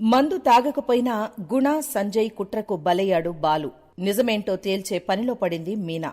మందు తాగకపోయినా గుణ సంజయ్ కుట్రకు బలయ్యాడు బాలు. నిజమేంటో తేల్చే పనిలో పడింది మీనా.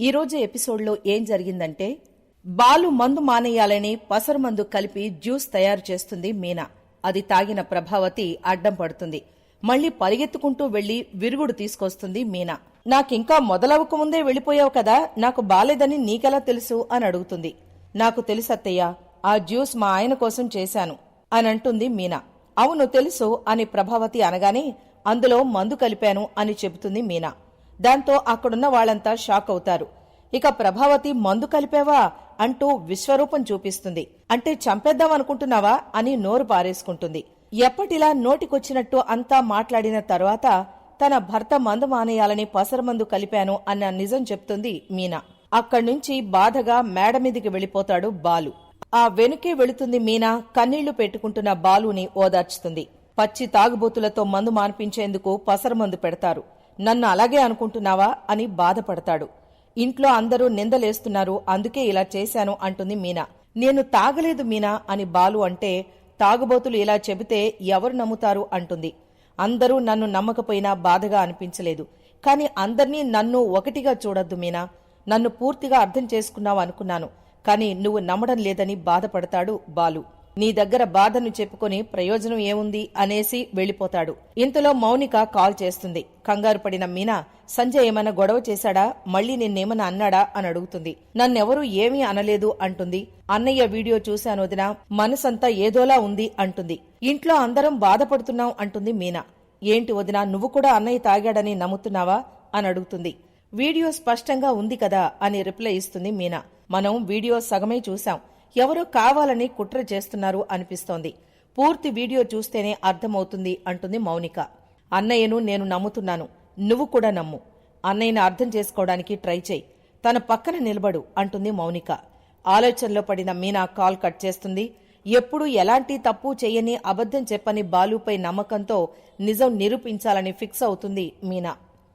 ఈ రోజు ఎపిసోడ్లో ఏం జరిగిందంటే బాలు మందు మానేయాలని పసరు మందు కలిపి జ్యూస్ తయారు చేస్తుంది మీనా. అది తాగిన ప్రభావతి అడ్డం పడుతుంది. మళ్ళీ పరిగెత్తుకుంటూ వెళ్ళి విరుగుడు తీసుకొస్తుంది మీనా. నాకింకా మొదలవకముందే వెళ్ళిపోయావు కదా నాకు బాలేదని నీకెలా తెలుసు అని అడుగుతుంది. నాకు తెలుసత్తయ్య ఆ జ్యూస్ మా ఆయన కోసం చేశాను అని అంటుంది మీనా. అవును తెలుసు అని ప్రభావతి అనగానే అందులో మందు కలిపాను అని చెబుతుంది మీనా. దాంతో అక్కడున్న వాళ్ళంతా షాక్ అవుతారు. ఇక ప్రభావతి మందు కలిపావా? అంటూ విశ్వరూపం చూపిస్తుంది. అంటే చంపేద్దాం అనుకుంటున్నావా అని నోరు పారేసుకుంటుంది. ఎప్పటిలా నోటికొచ్చినట్టు అంతా మాట్లాడిన తరువాత తన భర్త మందు మానేయాలని పసరమందు కలిపాను అన్న నిజం చెప్తుంది మీనా. అక్కడ్నుంచి బాధగా మేడ మీదికి బాలు. ఆ వెనుకే వెళుతుంది మీనా కన్నీళ్ళు పెట్టుకుంటున్న బాలుని ఓదార్చుతుంది. పచ్చి తాగుబోతులతో మందు మాన్పించేందుకు పసరమందు పెడతారు. నన్ను అలాగే అనుకుంటున్నావా? అని బాధపడతాడు. ఇంట్లో అందరూ నిందలేస్తున్నారు అందుకే ఇలా చేశాను అంటుంది మీనా. నేను తాగలేదు మీనా అని బాలు అంటే తాగుబోతులు ఇలా చెబితే ఎవరు నమ్ముతారు అంటుంది. అందరూ నన్ను నమ్మకపోయినా బాధగా అనిపించలేదు. కాని అందర్నీ నన్ను ఒకటిగా చూడొద్దు మీనా. నన్ను పూర్తిగా అర్థం చేసుకున్నావు అనుకున్నాను. కాని నువ్వు నమ్మడం లేదని బాధపడతాడు బాలు. నీ దగ్గర బాధను చెప్పుకొని ప్రయోజనం ఏముంది అనేసి వెళ్ళిపోతాడు ఇంతలో మౌనిక కాల్ చేస్తుంది. కంగారు పడిన మీనా సంజయ్ ఏమైనా గొడవ చేశాడా? మళ్ళీ నిన్నేమన్నా అన్నాడా? అని అడుగుతుంది. నన్నెవరూ ఏమీ అనలేదు అంటుంది. అన్నయ్య వీడియో చూశాను వదినా మనసంతా ఏదోలా ఉంది అంటుంది. ఇంట్లో అందరం బాధపడుతున్నాం అంటుంది మీనా. ఏంటి వదినా నువ్వు కూడా అన్నయ్య తాగాడని నమ్ముతున్నావా? అని అడుగుతుంది. వీడియో స్పష్టంగా ఉంది కదా? అని రిప్లై ఇస్తుంది మీనా. మనం వీడియో సగమే చూశాం. ఎవరో కావాలని కుట్ర చేస్తున్నారు అనిపిస్తోంది. పూర్తి వీడియో చూస్తేనే అర్థమవుతుంది అంటుంది మౌనిక. అన్నయ్యను నేను నమ్ముతున్నాను. నువ్వు కూడా నమ్ము. అన్నయ్యను అర్థం చేసుకోవడానికి ట్రై చేయి. తన పక్కన నిలబడు అంటుంది మౌనిక. ఆలోచనలో పడిన మీనా కాల్ కట్ చేస్తుంది. ఎప్పుడు ఎలాంటి తప్పు చేయని అబద్ధం చెప్పని బాలుపై నమ్మకంతో నిజం నిరూపించాలని ఫిక్స్ అవుతుంది మీనా.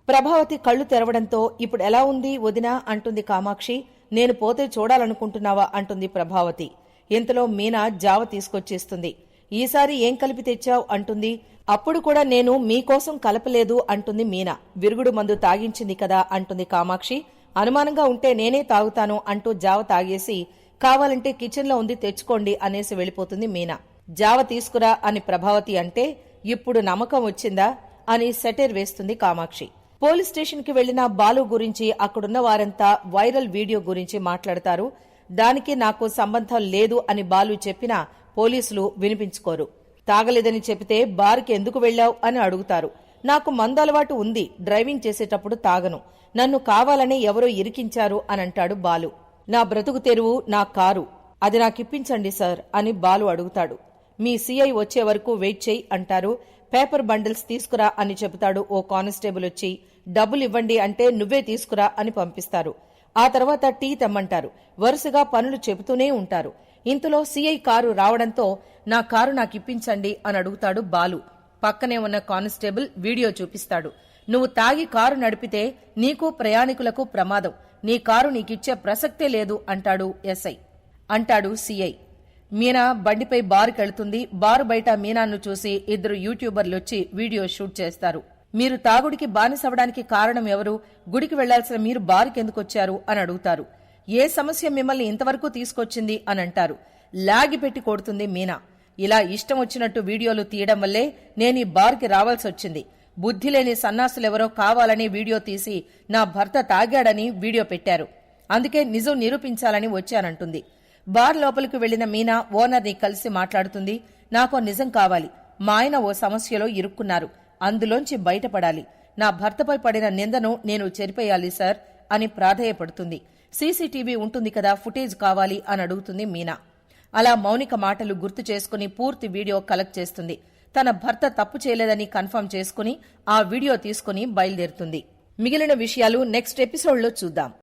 ప్రభావతి కళ్ళు తెరవడంతో ఇప్పుడు ఎలా ఉంది వదినా? అంటుంది కామాక్షి. నేను పోతే చూడాలనుకుంటున్నావా? అంటుంది ప్రభావతి. ఇంతలో మీనా జావ తీసుకొచ్చేస్తుంది. ఈసారి ఏం కలిపి తెచ్చావు? అంటుంది. అప్పుడు కూడా నేను మీకోసం కలపలేదు అంటుంది మీనా. విరుగుడు మందు తాగించింది కదా అంటుంది కామాక్షి. అనుమానంగా ఉంటే నేనే తాగుతాను అంటూ జావ తాగేసి కావాలంటే కిచెన్లో ఉంది తెచ్చుకోండి అనేసి వెళ్ళిపోతుంది మీనా. జావ తీసుకురా అని ప్రభావతి అంటే ఇప్పుడు నమ్మకం వచ్చిందా? అని సెటైర్ వేస్తుంది కామాక్షి. పోలీస్ స్టేషన్కి వెళ్ళిన బాలు గురించి అక్కడున్న వారంతా వైరల్ వీడియో గురించి మాట్లాడతారు. దానికి నాకు సంబంధం లేదు అని బాలు చెప్పినా పోలీసులు వినిపించుకోరు. తాగలేదని చెబితే బార్కి ఎందుకు వెళ్ళావు అని అడుగుతారు. నాకు మందలవాటు ఉంది డ్రైవింగ్ చేసేటప్పుడు తాగను. నన్ను కావాలని ఎవరో ఇరికించారు అని అంటాడు బాలు. నా బ్రతుకు తెరువు నా కారు. అది నాకిప్పించండి సార్ అని బాలు అడుగుతాడు. మీ సీఐ వచ్చే వరకు వెయిట్ చేయి అంటారు. పేపర్ బండిల్స్ తీసుకురా అని చెబుతాడు ఓ కానిస్టేబుల్ వచ్చి. డబ్బులు ఇవ్వండి అంటే నువ్వే తీసుకురా అని పంపిస్తారు. ఆ తర్వాత టీ తెమ్మంటారు. వరుసగా పనులు చెబుతూనే ఉంటారు. ఇంతలో సీఐ కారు రావడంతో నా కారు నాకిప్పించండి అని అడుగుతాడు బాలు. పక్కనే ఉన్న కానిస్టేబుల్ వీడియో చూపిస్తాడు. నువ్వు తాగి కారు నడిపితే నీకు ప్రయాణికులకు ప్రమాదం. నీ కారు నీకిచ్చే ప్రసక్తే లేదు అంటాడు ఎస్ఐ. అంటాడు సీఐ. మీనా బండిపై బారుకెళ్తుంది. బారు బయట మీనాను చూసి ఇద్దరు యూట్యూబర్లొచ్చి వీడియో షూట్ చేస్తారు. మీరు తాగుడికి బానిసవడానికి కారణం ఎవరు? గుడికి వెళ్ళాల్సిన మీరు బారుకెందుకొచ్చారు? అని అడుగుతారు. ఏ సమస్య మిమ్మల్ని ఇంతవరకు తీసుకొచ్చింది? అని అంటారు. లాగి పెట్టి కొడుతుంది మీనా. ఇలా ఇష్టం వచ్చినట్టు వీడియోలు తీయడం వల్లే నేను ఈ బార్కి రావాల్సి వచ్చింది బుద్ధి లేని సన్నాసులెవరో కావాలని వీడియో తీసి నా భర్త తాగాడని వీడియో పెట్టారు. అందుకే నిజం నిరూపించాలని వచ్చానంటుంది. బార్ లోపలికి వెళ్ళిన మీనా ఓనర్ని కలిసి మాట్లాడుతుంది. నాకో నిజం కావాలి. మా ఆయన ఓ సమస్యలో ఇరుక్కున్నారు. అందులోంచి బయటపడాలి. నా భర్తపై పడిన నిందను నేను చెరిపేయాలి సార్ అని ప్రాధేయపడుతుంది. సీసీటీవీ ఉంటుంది కదా ఫుటేజ్ కావాలి అని అడుగుతుంది మీనా. అలా మౌనిక మాటలు గుర్తు చేసుకుని పూర్తి వీడియో కలెక్ట్ చేస్తుంది. తన భర్త తప్పు చేయలేదని కన్ఫర్మ్ చేసుకుని ఆ వీడియో తీసుకుని బయలుదేరుతుంది. మిగిలిన విషయాలు నెక్స్ట్ ఎపిసోడ్లో చూద్దాం.